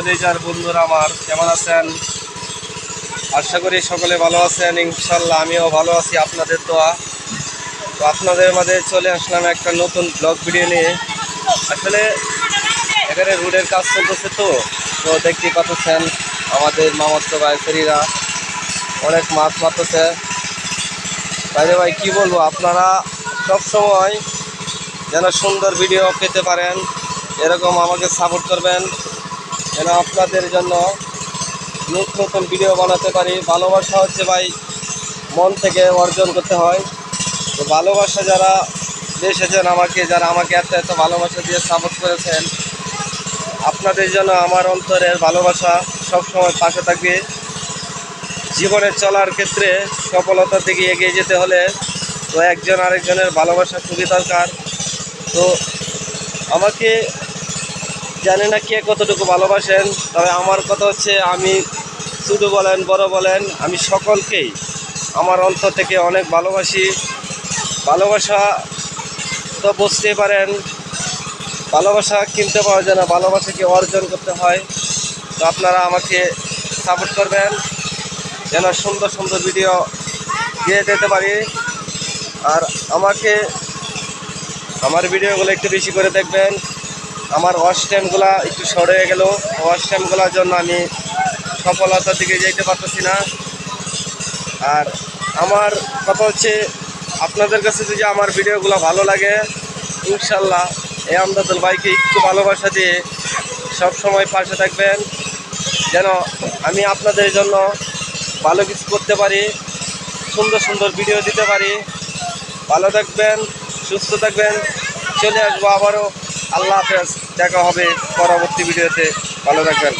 কলেজার বন্ধুরা আমার, কেমন আছেন? আশা করি সকলে ভালো আছেন ইনশাল্লাহ আমিও ভালো আছি, আপনাদের দোয়া। তো আপনাদের মাঝে চলে আসলাম একটা নতুন ব্লগ ভিডিও নিয়ে। আসলে এখানে রোডের কাজ চলতেছে তো তো দেখতেই পাচ্ছেন আমাদের মামাত্ম বাইফেরিরা অনেক মাছ মারতেছে। বাইরে ভাই কি বলব, আপনারা সব সময় যেন সুন্দর ভিডিও পেতে পারেন, এরকম আমাকে সাপোর্ট করবেন। যেন আপনাদের জন্য নতুন নতুন ভিডিও বানাতে পারি। ভালোবাসা হচ্ছে ভাই, মন থেকে অর্জন করতে হয়। তো ভালোবাসা যারা এসেছেন আমাকে, যারা আমাকে এত এত ভালোবাসা দিয়ে সাপোর্ট করেছেন, আপনাদের জন্য আমার অন্তরের ভালোবাসা সবসময় পাশে থাকবে। জীবনে চলার ক্ষেত্রে সফলতার দিকে এগিয়ে যেতে হলে তো একজন আরেকজনের ভালোবাসা খুবই দরকার। তো আমাকে জানি না কে কতটুকু ভালোবাসেন, তবে আমার কথা হচ্ছে আমি ছোটো বলেন, বড় বলেন, আমি সকলকেই আমার অন্তর থেকে অনেক ভালোবাসি। ভালোবাসা তো বুঝতেই পারেন, ভালোবাসা কিনতে পাওয়া যায় না, ভালোবাসাকে অর্জন করতে হয়। তো আপনারা আমাকে সাপোর্ট করবেন, যেন সুন্দর সুন্দর ভিডিও দিয়ে দিতে পারি। আর আমাকে, আমার ভিডিওগুলো একটু বেশি করে দেখবেন। আমার ওয়াশ টাইমগুলো একটু সরে গেল। ওয়াশ টাইমগুলোর জন্য আমি সফলতার দিকে যেতে পারতেছি না। আর আমার কথা হচ্ছে, আপনাদের কাছে যদি আমার ভিডিওগুলো ভালো লাগে, ইনশাল্লাহ এই আমদাদুল ভাইকে একটু ভালোবাসা দিয়ে সব সময় পাশে থাকবেন। যেন আমি আপনাদের জন্য ভালো কিছু করতে পারি, সুন্দর সুন্দর ভিডিও দিতে পারি। ভালো থাকবেন, সুস্থ থাকবেন। চলে আসব আবারও আল্লাহ হাফেজ। দেখা হবে পরবর্তী ভিডিওতে। ভালো থাকবেন।